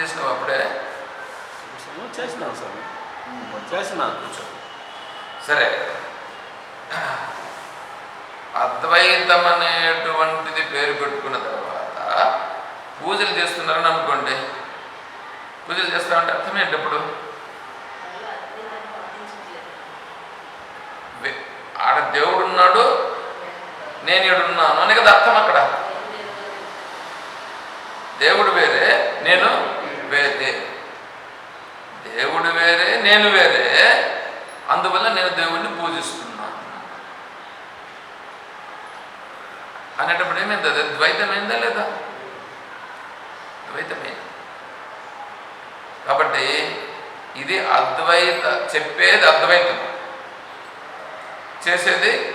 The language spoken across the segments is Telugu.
చేసినావు అప్పుడే? చేసినాను సార్ చేసిన కూర్చో. సరే. అద్వైతం అనేటువంటిది పేరు పెట్టుకున్న తర్వాత పూజలు చేస్తున్నారని అనుకోండి. పూజలు చేస్తామంటే అర్థం ఏంటి ఇప్పుడు? ఆడ దేవుడు ఉన్నాడు నేను ఈడున్నాను అని కదా అర్థం అక్కడ? దేవుడు వేరే నేను వేరే నేను వేరే అందువల్ల నేను దేవుణ్ణి పూజిస్తున్నాను అనేటప్పుడు ఏమైంది అది? ద్వైతమైందా లేదా? ద్వైతమైంది కాబట్టి ఇది అద్వైత చెప్పేది అద్వైతం. చేసేది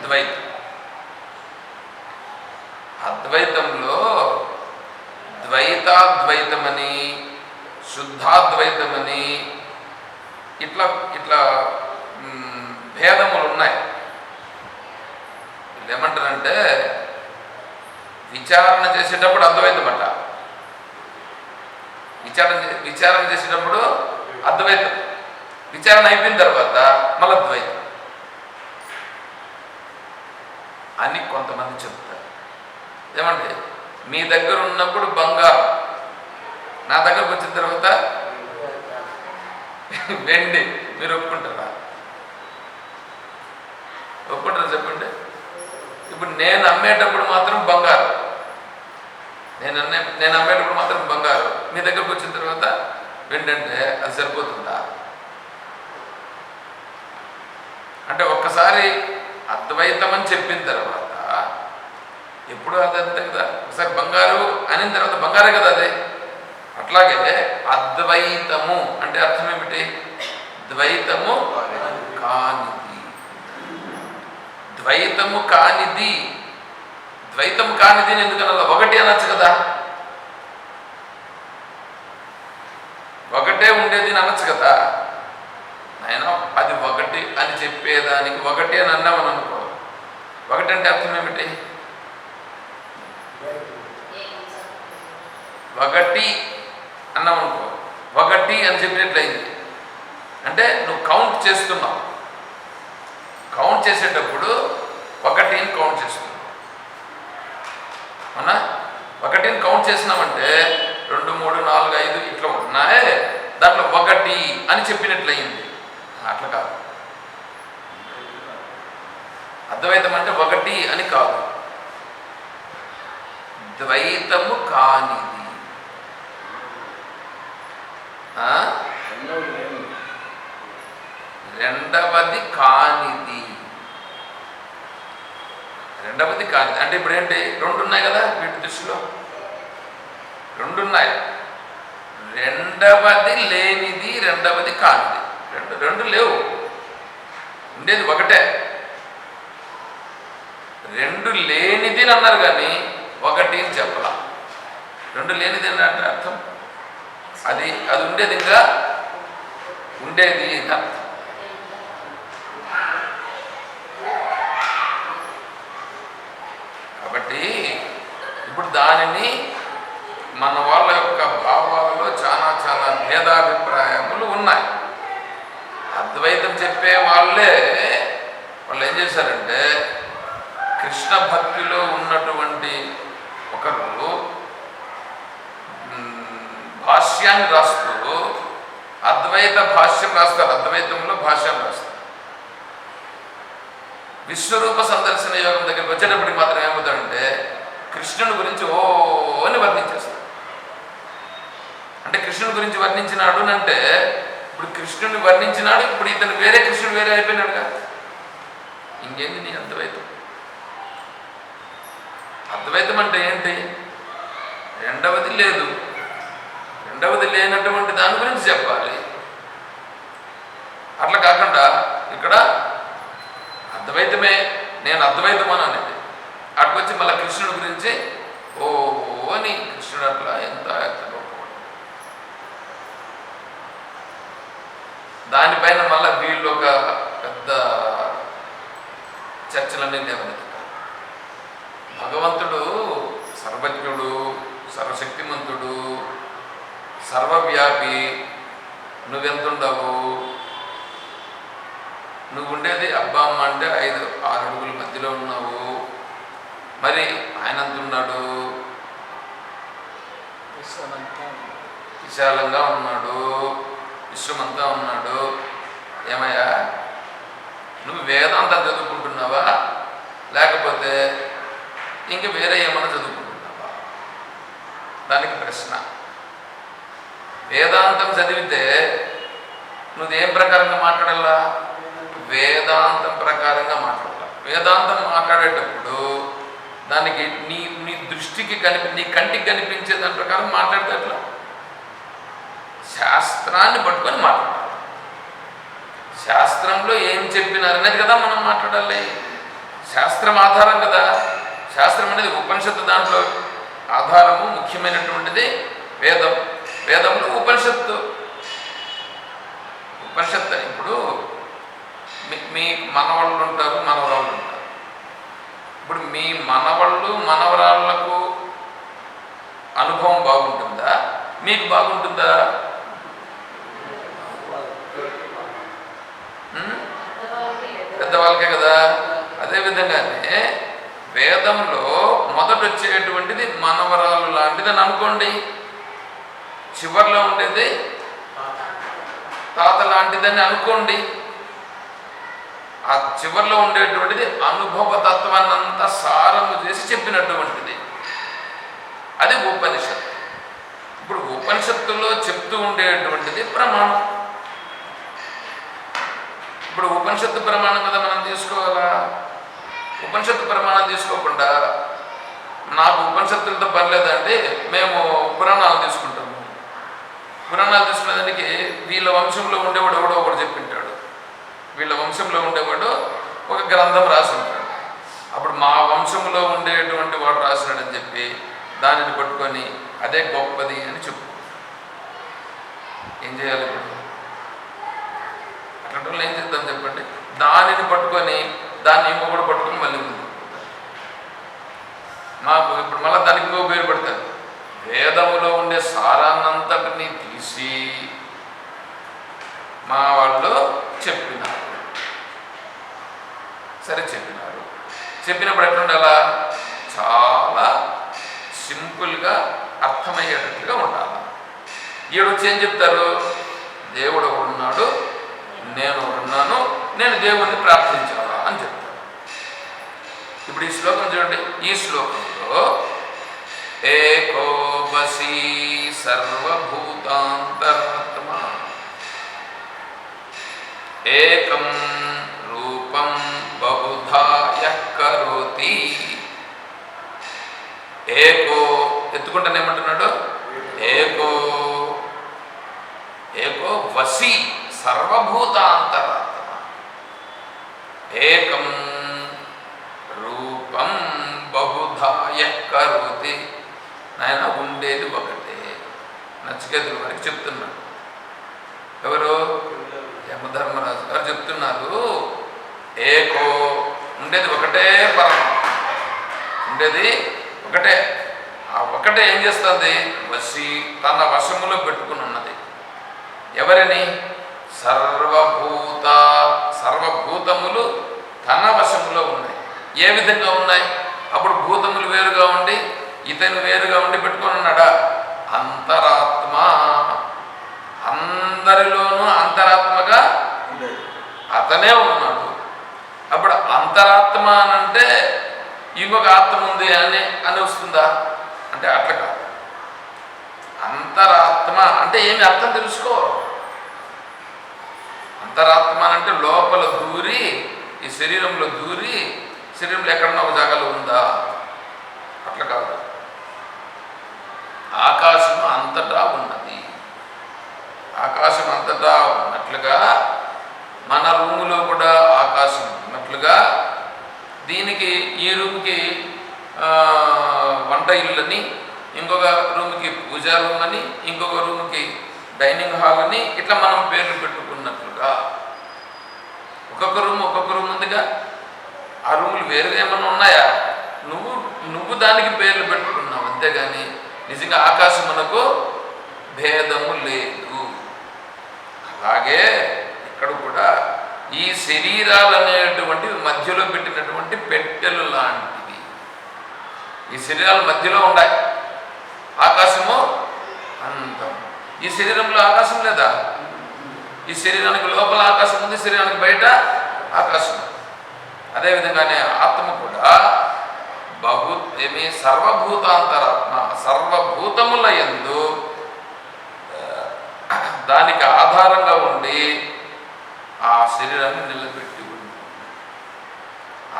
ద్వైతం. అద్వైతంలో ద్వైతాద్వైతమని శుద్ధాద్వైతమని ఇట్లా ఇట్లా భేదములు ఉన్నాయి వీళ్ళు ఏమంటారంటే విచారణ చేసేటప్పుడు అద్వైతం అంట విచారణ చే- విచారణ చేసేటప్పుడు అద్వైతం. విచారణ అయిపోయిన తర్వాత మళ్ళీ ద్వైతం అని కొంతమంది చెప్తారు. ఏమంటే మీ దగ్గర ఉన్నప్పుడు బంగారం. నా దగ్గరకు వచ్చిన తర్వాత వెండి. మీరు ఒప్పుకుంటారా? ఒప్పుకుంటారా చెప్పండి. ఇప్పుడు నేను అమ్మేటప్పుడు మాత్రం బంగారం. నేను అన్న నేను అమ్మేటప్పుడు మాత్రం బంగారు. మీ దగ్గరకు వచ్చిన తర్వాత వెండి అంటే అది సరిపోతుందా? అంటే ఒక్కసారి అద్వైతం అని చెప్పిన తర్వాత ఎప్పుడు అదంతే కదా. ఒకసారి బంగారు అనిన తర్వాత బంగారే కదా అదే. అట్లాగే అద్వైతము అంటే అర్థం ఏమిటి? ద్వైతము కానిది. ద్వైతము కానిది. ద్వైతము కానిది ఎందుకన్నా ఒకటి అనొచ్చు కదా. ఒకటే ఉండేది అని అనొచ్చు కదా. ఆయన అది ఒకటి అని చెప్పేదానికి ఒకటి అని అన్నామని అనుకో. ఒకటి అంటే అర్థం ఏమిటి? ఒకటి అన్నాం అనుకో ఒకటి అని చెప్పినట్లయింది. అంటే నువ్వు కౌంట్ చేస్తున్నావు. కౌంట్ చేసేటప్పుడు ఒకటిని కౌంట్ చేస్తున్నావు. అవునా? ఒకటిని కౌంట్ చేసినామంటే రెండు మూడు నాలుగు ఐదు ఇట్లా ఉన్నాయే దాంట్లో ఒకటి అని చెప్పినట్లయింది. అట్లా కాదు. అద్వైతం అంటే ఒకటి అని కాదు. ద్వైతము కానిది. రెండవది కానిది. రెండవది కానిది. అంటే ఇప్పుడు ఏంటి రెండు ఉన్నాయి కదా వీటి దృష్టిలో? రెండు ఉన్నాయి రెండవది లేనిది రెండవది కానిది. రెండు రెండు లేవు. ఉండేది ఒకటే. రెండు లేనిది అని అన్నారు కానీ ఒకటి అని చెప్పలా. రెండు లేనిది అంటే అర్థం? అది అది ఉండేది ఇంకా? ఉండేది ఇంకా. కాబట్టి ఇప్పుడు దానిని మన వాళ్ళ యొక్క భావాలలో చాలా చాలా భేదాభిప్రాయములు ఉన్నాయి. అద్వైతం చెప్పే వాళ్ళే వాళ్ళు ఏం చేశారంటే కృష్ణ భక్తిలో ఉన్నటువంటి ఒకరు భాష్యాన్ని రాస్తూ అద్వైత భాష్యం రాస్తారు అద్వైతంలో భాష్యం రాస్తారు విశ్వరూప సందర్శన యోగం దగ్గరికి వచ్చేటప్పటికి మాత్రం ఏమవుతాడంటే కృష్ణుని గురించి ఓ అని వర్ణించేస్తాడు అంటే కృష్ణుని గురించి వర్ణించినాడు అని అంటే ఇప్పుడు కృష్ణుని వర్ణించినాడు ఇప్పుడు ఇతను వేరే కృష్ణుడు వేరే అయిపోయినాడుగా? ఇంకేంది నీ అద్వైతం? అద్వైతం అంటే ఏంటి? రెండవది లేదు. రెండవది లేనటువంటి దాని గురించి చెప్పాలి. అట్లా కాకుండా ఇక్కడ అద్వైతమే నేను అద్వైతం అని అనేది. అటుకు వచ్చి మళ్ళీ కృష్ణుడి గురించి ఓ అని కృష్ణుడు అట్లా ఎంత ఎంత దానిపైన మళ్ళీ వీళ్ళు ఒక పెద్ద చర్చలన్నీ లేవనెత్తుతారు. భగవంతుడు సర్వజ్ఞుడు సర్వశక్తిమంతుడు సర్వవ్యాపి నువ్వెంతుండవు? నువ్వు ఉండేది అబ్బా అమ్మ అంటే ఐదు ఆరు అడుగుల మధ్యలో ఉన్నావు. మరి ఆయన ఉన్నాడు. విశాలంగా ఉన్నాడు. విశ్వమంతా ఉన్నాడు. ఏమయ్యా? నువ్వు వేదాంతం చదువుకుంటున్నావా? లేకపోతే ఇంక వేరే ఏమన్నా చదువుకుంటున్నావా? దానికి ప్రశ్న. వేదాంతం చదివితే నువ్వు ఏం ప్రకారంగా మాట్లాడాలా? వేదాంతం ప్రకారంగా మాట్లాడాలి. వేదాంతం మాట్లాడేటప్పుడు దానికి నీ నీ దృష్టికి కనిపి నీ కంటికి కనిపించే దాని ప్రకారం మాట్లాడితే ఎట్లా? శాస్త్రాన్ని పట్టుకొని మాట్లాడాలి. శాస్త్రంలో ఏం చెప్పినారు అనేది కదా మనం మాట్లాడాలి. శాస్త్రం ఆధారం కదా. శాస్త్రం అనేది ఉపనిషత్తు దాంట్లో ఆధారము ముఖ్యమైనటువంటిది వేదం. వేదంలో ఉపనిషత్తు. ఉపనిషత్తు ఇప్పుడు మీ మీ మనవాళ్ళు ఉంటారు మనవరాళ్ళు ఉంటారు. ఇప్పుడు మీ మనవాళ్ళు మనవరాళ్ళకు అనుభవం బాగుంటుందా? మీకు బాగుంటుందా? పెద్దవాళ్ళకే కదా? అదేవిధంగానే వేదంలో మొదట వచ్చేటువంటిది మనవరాలు లాంటిది అని అనుకోండి. చివరిలో ఉండేది. తాత లాంటిదని అనుకోండి. ఆ చివరిలో ఉండేటువంటిది అనుభవ అంతా సారము చేసి చెప్పినటువంటిది. అది ఉపనిషత్తు. ఇప్పుడు ఉపనిషత్తులో చెప్తూ ఉండేటువంటిది ప్రమాణం. ఇప్పుడు ఉపనిషత్తు ప్రమాణం కదా మనం తీసుకోవాలా? ఉపనిషత్తు ప్రమాణం తీసుకోకుండా నాకు ఉపనిషత్తులతో పని లేదంటే మేము పురాణాలు తీసుకుంటాము. పురాణాలు తీసుకునేదానికి వీళ్ళ వంశంలో ఉండేవాడు ఎవడో ఒకడు చెప్పింటాడు. వీళ్ళ వంశంలో ఉండేవాడు ఒక గ్రంథం రాసి ఉంటాడు అప్పుడు మా వంశంలో ఉండేటువంటి వాడు రాసినాడని చెప్పి దానిని పట్టుకొని అదే గొప్పది అని చెప్పు. ఏం చేయాలి ఇప్పుడు? అట్లాంటి వాళ్ళు ఏం చేద్దాం చెప్పండి? దానిని పట్టుకొని దాన్ని ఇంకొకటి పట్టుకొని మళ్ళీ ముందు మాకు ఇప్పుడు మళ్ళీ దానికి ఇంకో పేరు పెడతారు. వేదములో ఉండే సారాన్నంతటిని తీసి మా వాళ్ళు చెప్పినారు. సరే చెప్పినారు. చెప్పినప్పుడు ఎట్లుండాలా? చాలా సింపుల్గా అర్థమయ్యేటట్లుగా ఉండాలి? ఈడు వచ్చి ఏం చెప్తారు? దేవుడు ఒకడున్నాడు నేను ఉన్నాను నేను దేవుణ్ణి ప్రార్థించాలా? అని చెప్తాను ఇప్పుడు ఈ శ్లోకం చూడండి. ఈ శ్లోకంలో ఏకో వసీ సర్వభూతాంతరాత్మ ఏకం రూపం బహుధా యః కరోతి ఏకో ఎత్తుకుంటాను ఏమంటున్నాడు? ఏకో ఏకో వసి సర్వభూతాంతరాత్మ। ఏకం రూపం బహుధా యః కరోతి। నాయన ఉండేది ఒకటే. నచికేతుల వారికి చెప్తున్నాడు ఎవరు? యమధర్మరాజు గారు చెప్తున్నారు. ఏకో ఉండేది ఒకటే పరమాత్మ ఉండేది ఒకటే. ఆ ఒకటే ఏం చేస్తుంది? వసి తన వశములో పెట్టుకుని ఉన్నది. ఎవరిని? సర్వభూత సర్వభూతములు తన వశములో ఉన్నాయి. ఏ విధంగా ఉన్నాయి? అప్పుడు భూతములు వేరుగా ఉండి ఇతను వేరుగా ఉండి పెట్టుకొని ఉన్నాడా అంతరాత్మ. అందరిలోనూ అంతరాత్మగా అతనే ఉన్నాడు. అప్పుడు అంతరాత్మ అని అంటే ఇంకొక ఆత్మ ఉంది అని అని వస్తుందా? అంటే అట్లా కాదు. అంతరాత్మ అంటే ఏమి అర్థం తెలుసుకో? అంతరాత్మ అని అంటే లోపల దూరి ఈ శరీరంలో దూరి శరీరంలో ఎక్కడన్నా ఒక జాగాలో ఉందా? అట్లా కాదు. ఆకాశం అంతటా ఉన్నది. ఆకాశం అంతటా ఉన్నట్లుగా మన రూములో కూడా ఆకాశం ఉన్నట్లుగా దీనికి ఈ రూమ్కి వంట ఇల్లుని ఇంకొక రూమ్కి పూజా రూమ్ అని ఇంకొక రూమ్కి డైనింగ్ హాల్ అని ఇట్లా మనం పేర్లు పెట్టుకున్నట్లుగా. ఒక్కొక్క రూమ్ ఒక్కొక్క రూమ్ ఉందిగా. ఆ రూములు వేరుగా ఏమైనా ఉన్నాయా? నువ్వు నువ్వు దానికి పేర్లు పెట్టుకున్నావు అంతేగాని నిజంగా ఆకాశమునకు భేదము లేదు. అలాగే ఇక్కడ కూడా ఈ శరీరాలు అనేటువంటి మధ్యలో పెట్టినటువంటి పెట్టెలు లాంటివి. ఈ శరీరాలు మధ్యలో ఉన్నాయి ఆకాశము అంతం. ఈ శరీరంలో ఆకాశం లేదా? ఈ శరీరానికి లోపల ఆకాశం ఉంది శరీరానికి బయట ఆకాశం. అదేవిధంగానే ఆత్మ కూడా బహు సర్వభూతాంతరాత్మ సర్వభూతముల ఎందు దానికి ఆధారంగా ఉండి ఆ శరీరాన్ని నిలబెట్టి ఉంది.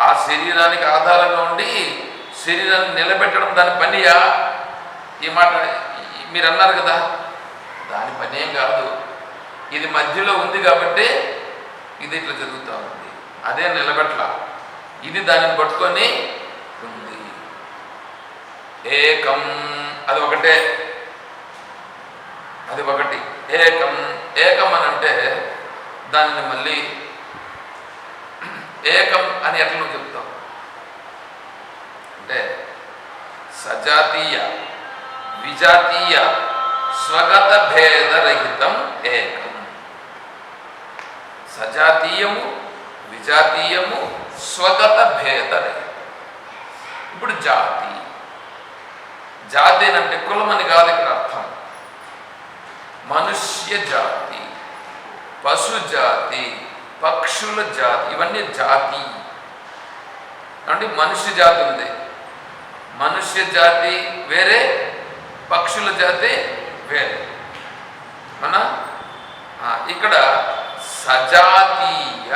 ఆ శరీరానికి ఆధారంగా ఉండి శరీరాన్ని నిలబెట్టడం దాని పనియా? ఈ మాట మీరు అన్నారు కదా దాని పని ఏం కాదు. ఇది మధ్యలో ఉంది కాబట్టి ఇది ఇట్లా జరుగుతూ ఉంది. అదే నిలబెట్ల. ఇది దానిని పట్టుకొని ఏకం అది ఒకటే అది ఒకటి ఏకం ఏకం అని అంటే దానిని మళ్ళీ ఏకం అని ఎట్లా నువ్వు చెప్తావు అంటే సజాతీయ విజాతీయ స్వగత భేదరహితం ఏకం. సజాతీయము విజాతీయము స్వగత భేదరహితం ఇప్పుడు జాతి. జాతి అని అంటే కులం అని కాదు ఇక్కడ అర్థం. మనుష్య జాతి పశు జాతి పక్షుల జాతి ఇవన్నీ జాతి. అంటే మనుష్య జాతి ఉంది. మనుష్య జాతి వేరే పక్షుల జాతి వేరే. మన ఇక్కడ సజాతీయ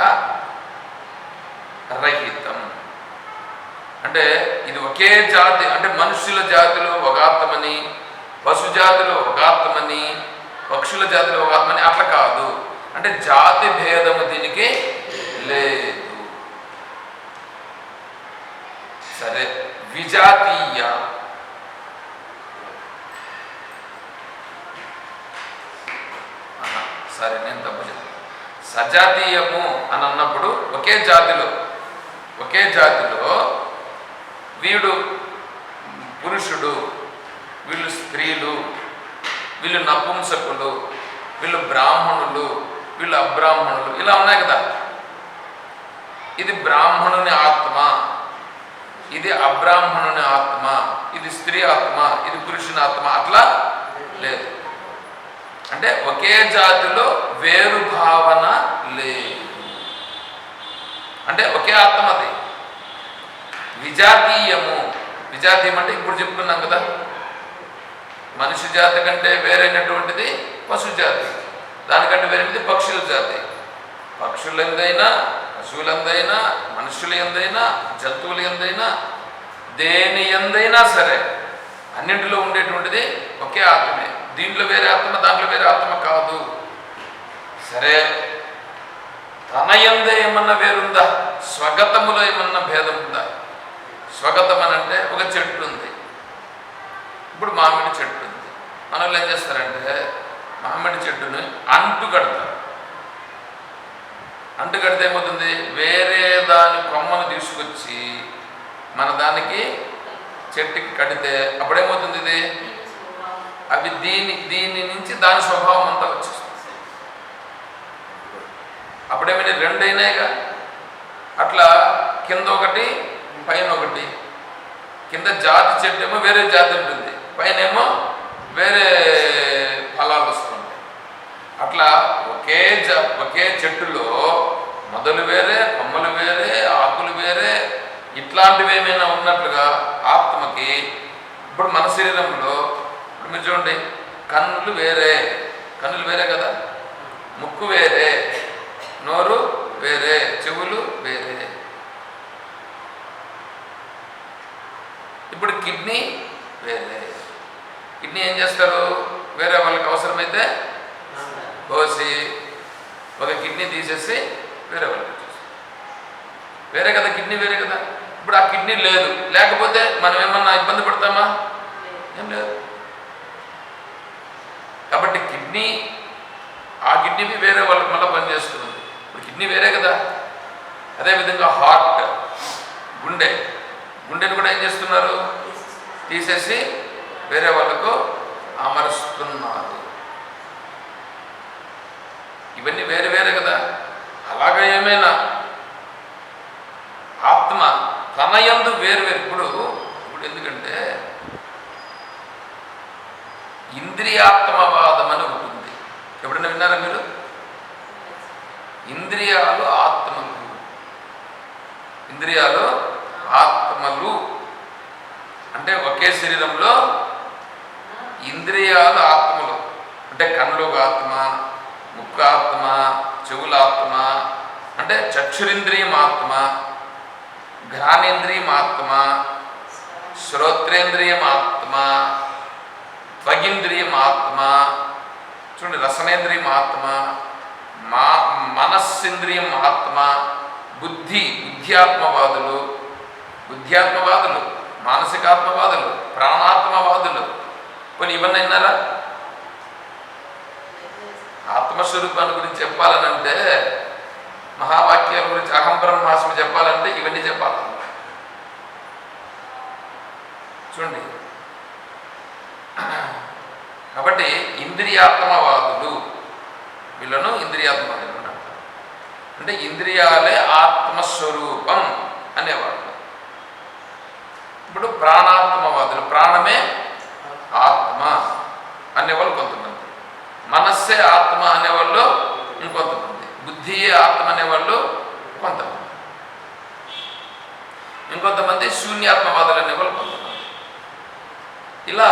రహితం. అంటే ఇది ఒకే జాతి అంటే మనుష్యుల జాతిలో ఒక ఆత్మని పశు జాతిలో ఒక ఆత్మని పక్షుల జాతిలో ఒక ఆత్మని అట్లా కాదు. అంటే జాతి భేదము దీనికి లేదు. సరే విజాతీయ. సరే నేను తప్పు చెప్పాను సజాతీయము అని అన్నప్పుడు ఒకే జాతిలో ఒకే జాతిలో వీడు పురుషుడు వీళ్ళు స్త్రీలు వీళ్ళు నపుంసకులు వీళ్ళు బ్రాహ్మణులు వీళ్ళు అబ్రాహ్మణులు ఇలా ఉన్నాయి కదా. ఇది బ్రాహ్మణుని ఆత్మ ఇది అబ్రాహ్మణుని ఆత్మ ఇది స్త్రీ ఆత్మ ఇది పురుషుని ఆత్మ అట్లా లేదు. అంటే ఒకే జాతిలో వేరు భావన లేదు. అంటే ఒకే ఆత్మ అది. విజాతీయము. విజాతీయం అంటే ఇప్పుడు చెప్పుకున్నాం కదా. మనిషి జాతి కంటే వేరైనటువంటిది పశు జాతి. దానికంటే వేరైనది పక్షుల జాతి. పక్షులు ఎందైనా పశువులు ఎందైనా మనుషులు ఎందైనా జంతువులు ఎందైనా దేని ఎందైనా సరే అన్నింటిలో ఉండేటువంటిది ఒకే ఆత్మే. దీంట్లో వేరే ఆత్మ దాంట్లో వేరే ఆత్మ కాదు. సరే. తన ఎందే ఏమన్నా వేరుందా? స్వగతములో ఏమన్నా భేదం ఉందా స్వగతం అని అంటే ఒక చెట్టు ఉంది ఇప్పుడు మామిడి చెట్టు ఉంది మన వాళ్ళు ఏం చేస్తారంటే మామిడి చెట్టుని అంటు కడతారు. అంటు కడితే ఏమవుతుంది? వేరే దాని కొమ్మను తీసుకొచ్చి మన దానికి చెట్టుకి కడితే అప్పుడేమవుతుంది ఇది? అవి దీని దీని నుంచి దాని స్వభావం అంతా వచ్చేస్తుంది. అప్పుడేమైనా రెండు అయినాయిగా అట్లా కింద ఒకటి పైన ఒకటి. కింద జాతి చెట్టు ఏమో వేరే జాతి ఉంటుంది. పైన ఏమో వేరే ఫలాలు వస్తుంటాయి. అట్లా ఒకే జ ఒకే చెట్టులో మొదలు వేరే కొమ్మలు వేరే ఆకులు వేరే ఇట్లాంటివి ఏమైనా ఉన్నట్లుగా ఆత్మకి ఇప్పుడు మన శరీరంలో ఇప్పుడు మీరు చూడండి కన్నులు వేరే. కన్నులు వేరే కదా? ముక్కు వేరే. నోరు వేరే. చెవులు వేరే. ఇప్పుడు కిడ్నీ వేరే కిడ్నీ ఏం చేస్తారు? వేరే వాళ్ళకి అవసరమైతే కోసి ఒక కిడ్నీ తీసేసి వేరే వాళ్ళకి వేరే కదా కిడ్నీ వేరే కదా. ఇప్పుడు ఆ కిడ్నీ లేదు. లేకపోతే మనం ఏమన్నా ఇబ్బంది పడతామా? ఏం లేదు. కాబట్టి కిడ్నీ ఆ కిడ్నీ వేరే వాళ్ళకి మళ్ళీ పనిచేస్తుంది. ఇప్పుడు కిడ్నీ వేరే కదా. అదేవిధంగా హార్ట్ గుండె. గుండెని కూడా ఏం చేస్తున్నారు? తీసేసి వేరే వాళ్ళకు అమరుస్తున్నారు. ఇవన్నీ వేరే వేరే కదా. అలాగ ఏమైనా? ఆత్మ తన యందు వేరు వేరు. ఇప్పుడు ఇప్పుడు ఎందుకంటే ఇంద్రియాత్మవాదం అని ఉంటుంది. ఎప్పుడైనా విన్నారా మీరు? ఇంద్రియాలు ఆత్మలు. ఇంద్రియాలు అంటే ఒకే శరీరంలో ఇంద్రియాలు ఆత్మలు. అంటే కళ్ళు ఆత్మ ముక్కు ఆత్మ చెవుల ఆత్మ అంటే చక్షురింద్రియం ఆత్మ ఘ్రానేంద్రియం ఆత్మ శ్రోత్రేంద్రియం ఆత్మ త్వగింద్రియం ఆత్మ చూడండి రసనేంద్రియం ఆత్మ మా మనస్సింద్రియం ఆత్మ బుద్ధి బుద్ధ్యాత్మవాదులు బుద్ధ్యాత్మవాదులు. మానసికాత్మవాదులు ప్రాణాత్మవాదులు. కొన్ని ఇవన్నీ అయినారా ఆత్మస్వరూపాన్ని గురించి చెప్పాలనంటే మహావాక్యాల గురించి అహం బ్రహ్మాస్మి చెప్పాలంటే ఇవన్నీ చెప్పాలి. చూడండి. కాబట్టి ఇంద్రియాత్మవాదులు వీళ్ళను ఇంద్రియాత్మవాదులు అంటే ఇంద్రియాలే ఆత్మస్వరూపం అనేవాడు ఇప్పుడు ప్రాణాత్మవాదులు ప్రాణమే ఆత్మ అనేవాళ్ళు కొంతమంది. మనస్సే ఆత్మ అనేవాళ్ళు ఇంకొంతమంది. బుద్ధియే ఆత్మ అనేవాళ్ళు కొంతమంది. ఇంకొంతమంది శూన్యాత్మవాదులు అనేవాళ్ళు కొంతమంది. ఇలా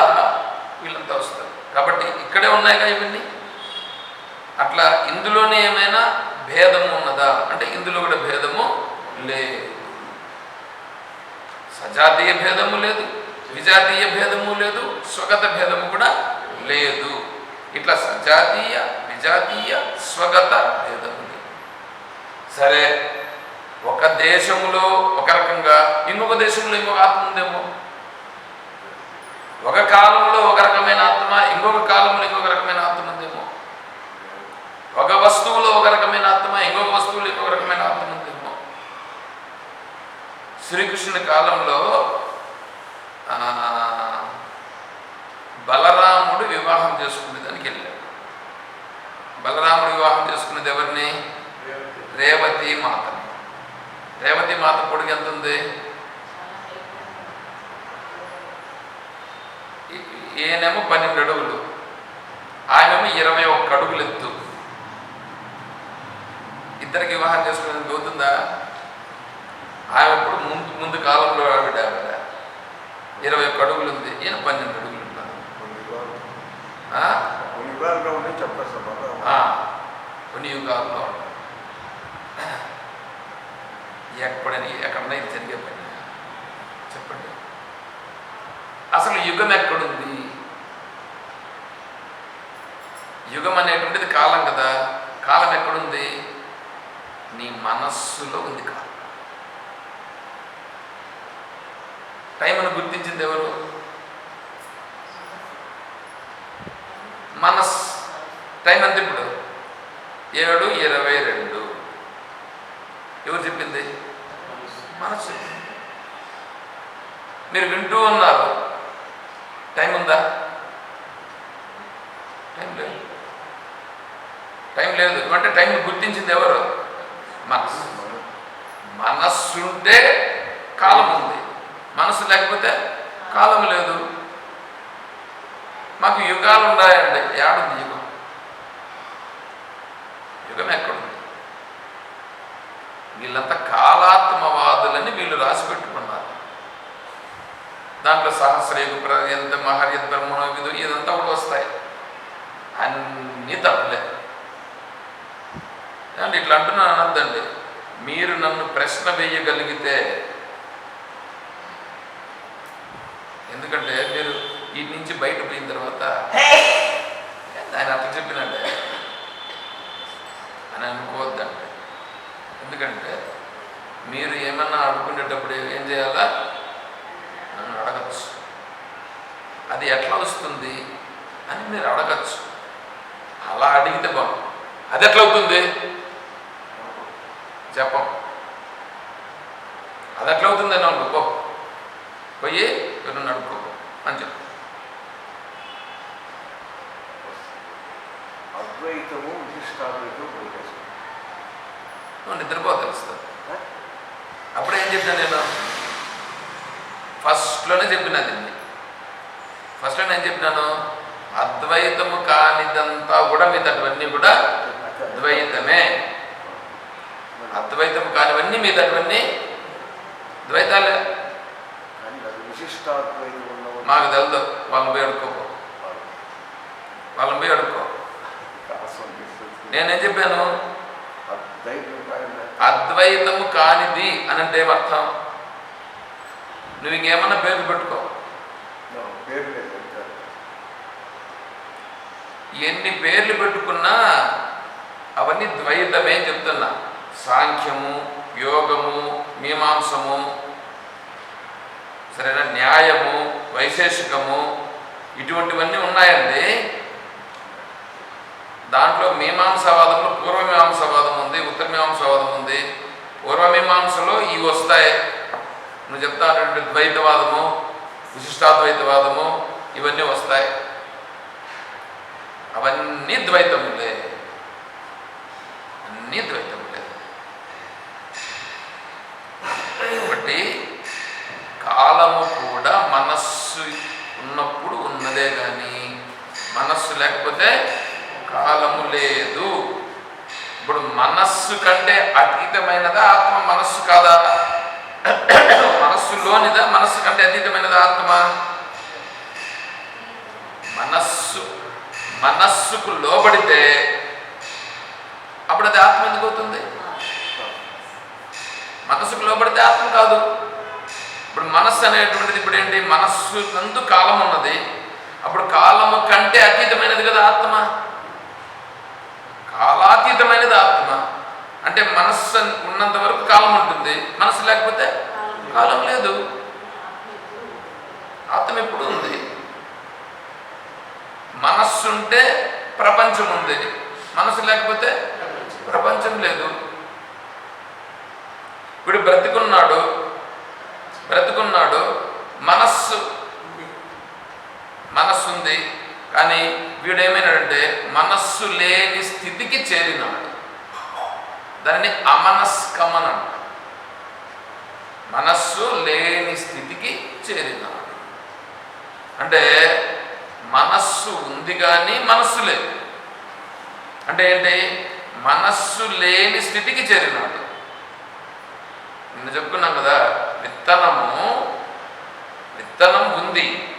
వీళ్ళంతా వస్తారు. కాబట్టి ఇక్కడే ఉన్నాయిగా ఇవన్నీ? అట్లా ఇందులోనే ఏమైనా భేదము ఉన్నదా? అంటే ఇందులో కూడా భేదము లేదు. సజాతీయ భేదము లేదు విజాతీయ భేదము లేదు స్వగత భేదము కూడా లేదు. ఇట్లా సజాతీయ విజాతీయ స్వగత భేదము సరే ఒక దేశంలో ఒక రకంగా ఇంకొక దేశంలో ఇంకొక ఆత్మ ఉందేమో? ఒక కాలంలో ఒక రకమైన ఆత్మ ఇంకొక కాలంలో ఇంకొక రకమైన ఆత్మ ఉందేమో? ఒక వస్తువులో ఒక రకమైన ఆత్మ ఇంకొక వస్తువులో ఇంకొక రకమైన ఆత్మ శ్రీకృష్ణుని కాలంలో ఆ, బలరాముడు వివాహం చేసుకునేదానికి వెళ్ళాడు. బలరాముడు వివాహం చేసుకునేది ఎవరిని? రేవతి మాతని. రేవతి మాత పొడుగు ఎంత ఉంది? ఈయనేమో పన్నెండు అడుగులు. ఆయనేమో ఇరవై ఒక్క అడుగులు ఎత్తు. ఇద్దరికి వివాహం చేసుకునేది అవుతుందా? ఆమె ముందు కాలంలో ఆవిడ ఆవిడ ఇరవై ఒక్క అడుగులు ఉంది ఈయన పన్నెండు అడుగులు ఉన్నారు. కొన్ని వివరాలు ఆ? కొన్ని వివరాలుగా ఉంటే చెప్తారు సార్ బాగా. ఆ, కొన్ని యుగాల్లో ఎక్కడని ఎక్కడన్నా ఇది జరిగే పని చెప్పండి. అసలు యుగం ఎక్కడుంది? యుగం అనేటువంటిది కాలం కదా. కాలం ఎక్కడుంది? నీ మనస్సులో ఉంది కాలం. టైంను గుర్తించింది ఎవరు? మనస్. టైం ఎంత ఇప్పుడు? ఏడు ఇరవై రెండు. ఎవరు చెప్పింది? మనసు. మీరు వింటూ ఉన్నారు. టైం ఉందా? టైం లేదు. టైం లేదు. అంటే టైం గుర్తించింది ఎవరు? మనసు. మనస్సు మనస్సుంటే కాలం ఉంది. మనసు లేకపోతే కాలం లేదు. మాకు యుగాలు ఉన్నాయండి. ఏడుంది యుగం? యుగం ఎక్కడుంది? వీళ్ళంతా కాలాత్మవాదులని వీళ్ళు రాసి పెట్టుకున్నారు. దాంట్లో సహస్రయుగ ఎంత మహర్యత బ్రహ్మణ విధు ఇదంతా కూడా వస్తాయి. అన్నీ తప్పులే. ఇట్లా అంటున్నాను అనద్దండి. మీరు నన్ను ప్రశ్న వేయగలిగితే ఎందుకంటే మీరు వీటి నుంచి బయట పోయిన తర్వాత "ఏంది ఆయన అట్లా చెప్పినండి? అని అనుకోవద్దండి ఎందుకంటే మీరు ఏమన్నా అడుగుకునేటప్పుడు ఏం చేయాలా? నన్ను అడగచ్చు. అది ఎట్లా వస్తుంది అని మీరు అడగచ్చు. అలా అడిగితే బాగుంది అది ఎట్లా అవుతుంది? చెప్పం. అది ఎట్లా అవుతుంది అని అనుకో పోయి ఎవరు అడుక్కో అని చెప్పు. అద్వైతము నువ్వు నిద్రపో తెలుస్తుంది అప్పుడు ఏం చెప్పాను నేను? ఫస్ట్లోనే చెప్పిన దీన్ని. ఫస్ట్లో నేను చెప్పినాను? అద్వైతము కానిదంతా కూడా మిగతావన్నీ కూడా ద్వైతమే అద్వైతము కానివన్నీ మిగతావన్నీ ద్వైతాలే. మాకు తెలదు వాళ్ళని పోయి అడుక్కోపో. వాళ్ళని పోయి అడుక్కో. నేనేం చెప్పాను? అద్వైతము కానిది అని అంటే అర్థం నువ్వు ఇంకేమన్నా పేర్లు పెట్టుకో. పేరు అంటారు. ఎన్ని పేర్లు పెట్టుకున్నా అవన్నీ ద్వైతమే చెప్తున్నా. సాంఖ్యము యోగము మీమాంసము సరేనా? న్యాయము వైశేషికము ఇటువంటివన్నీ ఉన్నాయండి. దాంట్లో మీమాంసవాదంలో పూర్వమీమాంసవాదం ఉంది ఉత్తరమీమాంసవాదం ఉంది పూర్వమీమాంసలో ఇవి వస్తాయి. నువ్వు చెప్తానంటే ద్వైతవాదము విశిష్టాద్వైతవాదము ఇవన్నీ వస్తాయి. అవన్నీ ద్వైతములే. అన్నీ ద్వైతములే. కాబట్టి కాలము కూడా మనస్సు ఉన్నప్పుడు ఉన్నదే కానీ మనస్సు లేకపోతే కాలము లేదు. ఇప్పుడు మనస్సు కంటే అతీతమైనదా ఆత్మ మనస్సు కాదా? మనస్సులోనిదా మనస్సు కంటే అతీతమైనదా ఆత్మ? మనస్సు. మనస్సుకు లోబడితే అప్పుడు అది ఆత్మ ఎందుకు అవుతుంది? మనస్సుకు లోబడితే ఆత్మ కాదు. ఇప్పుడు మనస్సు అనేటువంటిది ఇప్పుడు ఏంటి? మనస్సు నందు కాలం ఉన్నది. అప్పుడు కాలము కంటే అతీతమైనది కదా ఆత్మ? కాలాతీతమైనది ఆత్మ. అంటే మనస్సు ఉన్నంత వరకు కాలం ఉంటుంది. మనసు లేకపోతే కాలం లేదు. ఆత్మ ఎప్పుడు ఉంది? మనస్సు ఉంటే ప్రపంచం ఉంది. మనసు లేకపోతే ప్రపంచం లేదు. ఇప్పుడు బ్రతికున్నాడు. బ్రతుకున్నాడు మనస్సు మనస్సు ఉంది కానీ వీడు ఏమైనాడంటే మనస్సు లేని స్థితికి చేరినాడు. దాన్ని అమనస్కమన అంటారు మనస్సు లేని స్థితికి చేరినాడు. అంటే మనస్సు ఉంది కానీ మనస్సు లేదు. అంటే ఏంటి? మనస్సు లేని స్థితికి చేరినాడు. నిన్న చెప్పుకున్నాం కదా విత్తనము విత్తనం ఉంది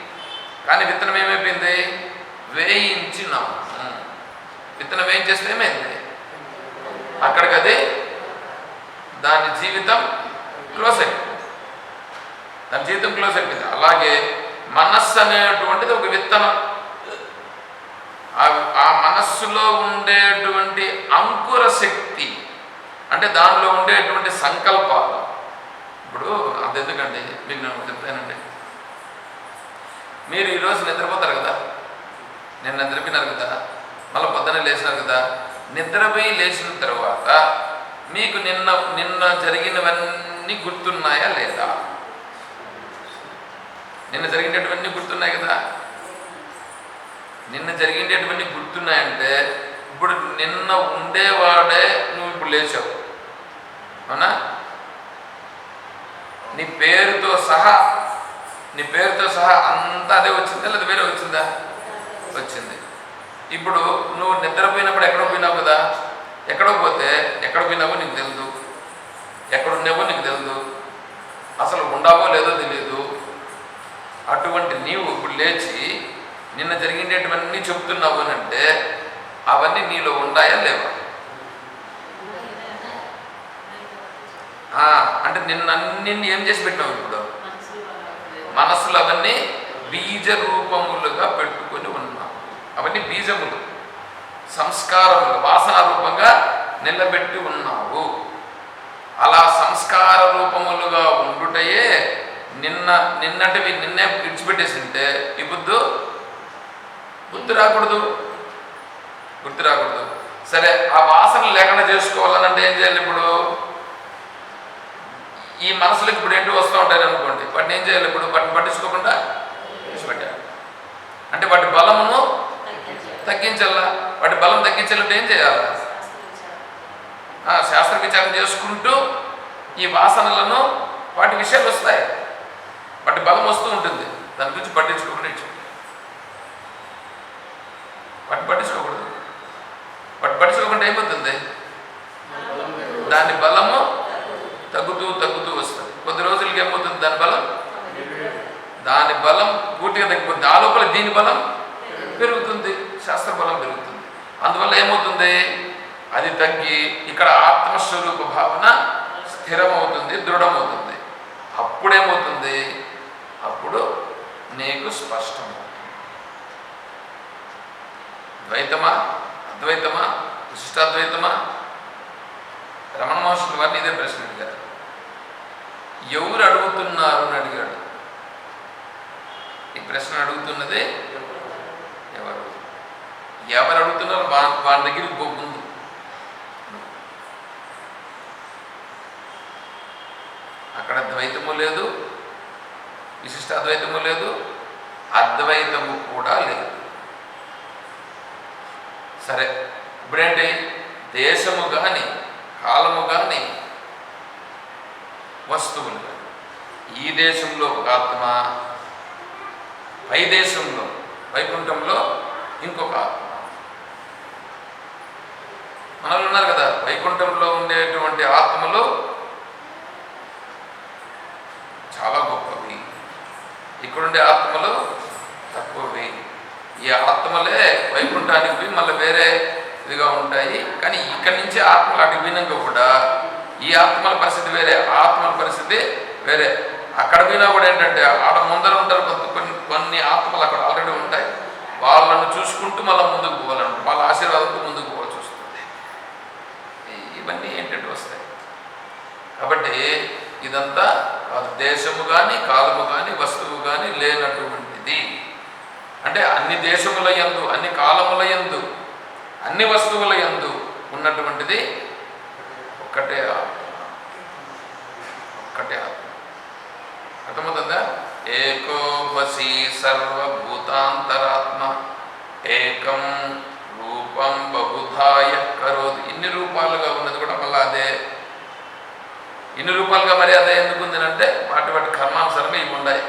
కానీ విత్తనం ఏమైపోయింది? వేయించినాము. విత్తనం ఏం చేస్తే ఏమైంది? అక్కడికి అది దాని జీవితం క్లోజ్ అయిపోయింది దాని జీవితం క్లోజ్ అయిపోయింది. అలాగే మనస్సు అనేటువంటిది ఒక విత్తనం. ఆ- ఆ మనస్సులో ఉండేటువంటి అంకుర శక్తి అంటే దానిలో ఉండేటువంటి సంకల్పాలు ఇప్పుడు అంతెందుకండి మీకు నేను చెప్తానండి మీరు ఈరోజు నిద్రపోతారు కదా? నేను నిద్రపోయినారు కదా? మళ్ళీ పొద్దున లేచినారు కదా? నిద్రపోయి లేచిన తర్వాత మీకు నిన్న నిన్న జరిగినవన్నీ గుర్తున్నాయా లేదా? నిన్న జరిగినటువంటి గుర్తున్నాయి కదా? నిన్న జరిగినటువంటి గుర్తున్నాయంటే ఇప్పుడు నిన్న ఉండేవాడే నువ్వు ఇప్పుడు లేచావు. అవునా? నీ పేరుతో సహా నీ పేరుతో సహా అంతా అదే వచ్చిందా? లేదా వేరే వచ్చిందా? వచ్చింది. ఇప్పుడు నువ్వు నిద్రపోయినప్పుడు ఎక్కడ పోయినావు కదా? ఎక్కడ పోతే ఎక్కడ పోయినావో నీకు తెలియదు ఎక్కడ ఉన్నావో నీకు తెలియదు అసలు ఉండావో లేదో తెలియదు అటువంటి నీవు ఇప్పుడు లేచి నిన్న జరిగినటువన్నీ చెప్తున్నావు అని అంటే అవన్నీ నీలో ఉండాయా లేవా? అంటే నిన్న అన్ని ఏం చేసి పెట్టినావు ఇప్పుడు? మనసులు అవన్నీ బీజ రూపములుగా పెట్టుకొని ఉన్నాం. అవన్నీ బీజములు. సంస్కారములు వాసన రూపంగా నిలబెట్టి ఉన్నావు. అలా సంస్కార రూపములుగా ఉండుటయే నిన్న నిన్నటివి నిన్నే విడిచిపెట్టేసింటే ఈ బుద్ధు బుద్ధి రాకూడదు. గుర్తు రాకూడదు. సరే ఆ వాసన లేకుండా చేసుకోవాలనంటే ఏం చేయాలి ఇప్పుడు? ఈ మనసులకు ఇప్పుడు ఏంటి వస్తూ ఉంటాయి అనుకోండి. వాటిని ఏం చేయాలి ఇప్పుడు? వాటిని పట్టించుకోకుండా విడిచిపెట్టాలి. అంటే వాటి బలమును తగ్గించాలా వాటి బలం తగ్గించాలంటే ఏం చేయాలి? శాస్త్ర విచారం చేసుకుంటూ ఈ వాసనలను వాటి విషయాలు వస్తాయి. వాటి బలం వస్తూ ఉంటుంది. దాని గురించి పట్టించుకోకుండా ఇచ్చు వాటి పట్టించుకోకూడదు. వాటి పట్టించుకోకుండా ఏమవుతుంది దాని బలము తగ్గుతూ తగ్గుతూ వస్తుంది కొద్ది రోజులకి ఏమవుతుంది దాని బలం దాని బలం పూర్తిగా తగ్గిపోతుంది. ఆ లోపల దీని బలం పెరుగుతుంది శాస్త్ర బలం పెరుగుతుంది. అందువల్ల ఏమవుతుంది? అది తగ్గి ఇక్కడ ఆత్మస్వరూప భావన స్థిరమవుతుంది దృఢమవుతుంది. అప్పుడేమవుతుంది? అప్పుడు నీకు స్పష్టమవుతుంది. ద్వైతమా? అద్వైతమా? విశిష్టాద్వైతమా? రమణ మహర్షులు వారిని ఇదే ప్రశ్న అడిగారు. ఎవరు అడుగుతున్నారు అని అడిగాడు. ఈ ప్రశ్న అడుగుతున్నదే ఎవరు? ఎవరు అడుగుతున్నారు? వా వాళ్ళ దగ్గర పో అక్కడ ద్వైతము లేదు విశిష్ట అద్వైతము లేదు అద్వైతము కూడా లేదు. సరే ఇప్పుడేంటి? దేశము కానీ కాలము కానీ వస్తువులు కానీ ఈ దేశంలో ఒక ఆత్మ పై దేశంలో వైకుంఠంలో ఇంకొక ఆత్మ. మనలో ఉన్నారు కదా వైకుంఠంలో ఉండేటువంటి ఆత్మలు చాలా గొప్పవి. ఇక్కడుండే ఆత్మలు తక్కువవి. ఈ ఆత్మలే వైకుంఠానికి పోయి మళ్ళీ వేరే ఇదిగా ఉంటాయి. కానీ ఇక్కడి నుంచి ఆత్మలు అటు పోయినాక కూడా ఈ ఆత్మల పరిస్థితి వేరే ఆత్మల పరిస్థితి వేరే. అక్కడ పోయినా కూడా ఏంటంటే ఆడ ముందర ఉంటారు కొంత కొన్ని కొన్ని ఆత్మలు అక్కడ ఆల్రెడీ ఉంటాయి. వాళ్ళను చూసుకుంటూ మళ్ళీ ముందుకు పోవాలను వాళ్ళ ఆశీర్వాదంతో ముందుకు పోవాల్సి వస్తుంది. ఇవన్నీ ఏంటంటే వస్తాయి. కాబట్టి ఇదంతా దేశము కానీ కాలము కానీ వస్తువు కానీ లేనటువంటిది. అంటే అన్ని దేశముల యందు అన్ని కాలముల యందు అన్ని వస్తువుల యందు ఉన్నటువంటిది ఒక్కటే ఒక్కటే అర్థమవుతుందా? ఏకో సర్వభూతాంతరాత్మ ఏకం రూపం బహుధాయ కరోది ఇన్ని రూపాలుగా ఉన్నది కూడా మళ్ళీ అదే। ఇన్ని రూపాలుగా మరి అదే ఎందుకు ఉంది అంటే వాటి వాటి కర్మానుసరమే ఇవి ఉన్నాయి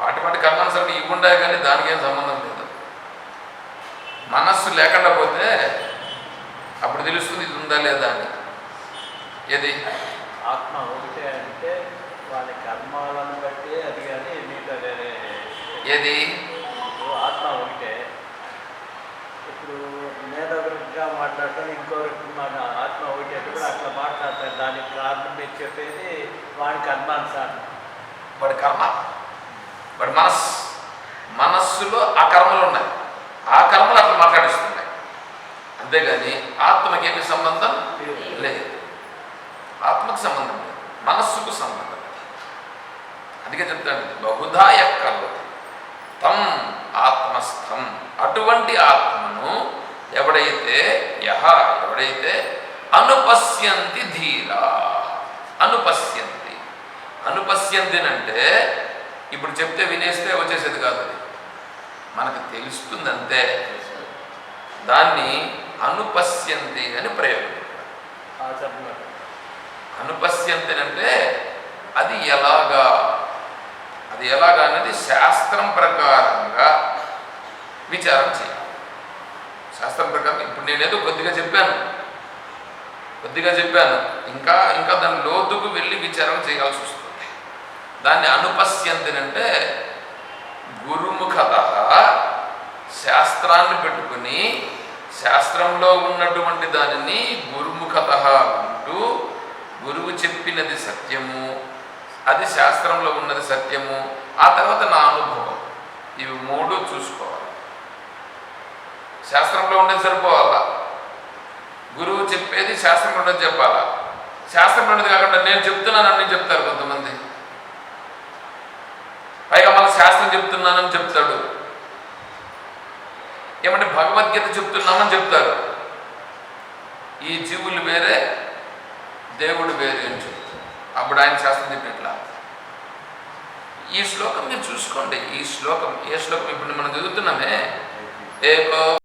వాటి వాటి కర్మానుసరమే ఇవి ఉన్నాయి కానీ దానికి ఏం సంబంధం లేదు. మనస్సు లేకుండా పోతే అప్పుడు తెలుస్తుంది ఇది ఉందా లేదా అని. ఏది? ఆత్మ ఒకటే అంటే వాని కర్మాలను బట్టి అది కానీ మీతో వేరే ఏది? ఆత్మ ఒకటే ఇప్పుడు నేను ఒకరిగా మాట్లాడతాను ఇంకొకరికి మన ఆత్మ ఒకటే కూడా అట్లా మాట్లాడతాను. దానికి కారణం మీరు చెప్పేది వాని కర్మానుసారం. వాడి కర్మ? వాడి మనస్సు? మనస్సులో ఆ కర్మలు ఉన్నాయి. ఆ కర్మలు అట్లా మాట్లాడిస్తున్నాయి. అంతేగాని ఆత్మకి ఏమి సంబంధం లేదు. ఆత్మకు సంబంధం లేదు. మనస్సుకు సంబంధం లేదు. అందుకే చెప్తాడు బహుధా ఎక్కర్లు తం ఆత్మస్థం. అటువంటి ఆత్మను ఎవడైతే యహ ఎవడైతే అనుపశ్యంతి ధీరా అనుపశ్యంతి. అనుపశ్యంతి అంటే ఇప్పుడు చెప్తే వినేస్తే వచ్చేసేది కాదు మనకు తెలుస్తుంది అంతే దాన్ని అనుపశ్యంతి అని ప్రయోగం అనుపశ్యంతి అంటే అది ఎలాగా అది ఎలాగా అనేది శాస్త్రం ప్రకారంగా విచారం చేయాలి. శాస్త్రం ప్రకారం ఇప్పుడు నేనేదో కొద్దిగా చెప్పాను. కొద్దిగా చెప్పాను. ఇంకా ఇంకా దాని లోతుకు వెళ్ళి విచారం చేయాల్సి వస్తుంది. దాన్ని అనుపశ్యంతి అంటే గురుముఖత శాస్త్రాన్ని పెట్టుకుని శాస్త్రంలో ఉన్నటువంటి దానిని గురుముఖత అంటూ గురువు చెప్పినది సత్యము. అది శాస్త్రంలో ఉన్నది సత్యము ఆ తర్వాత నా అనుభవం. ఇవి మూడు చూసుకోవాలి. శాస్త్రంలో ఉండేది సరిపోవాలా? గురువు చెప్పేది శాస్త్రంలో ఉన్నది చెప్పాలా? శాస్త్రంలో ఉన్నది కాకుండా నేను చెప్తున్నానని చెప్తారు కొంతమంది. పైగా మన శాస్త్రం చెప్తున్నానని చెప్తాడు. ఏమంటే భగవద్గీత చెప్తున్నామని చెప్తారు. ఈ జీవులు వేరే దేవుడు వేరే అని చెప్తారు. అప్పుడు ఆయన శాస్త్రం చెప్పినట్లా. ఈ శ్లోకం మీరు చూసుకోండి. ఈ శ్లోకం ఏ శ్లోకం? ఇప్పుడు మనం చదువుతున్నామే. ఏకో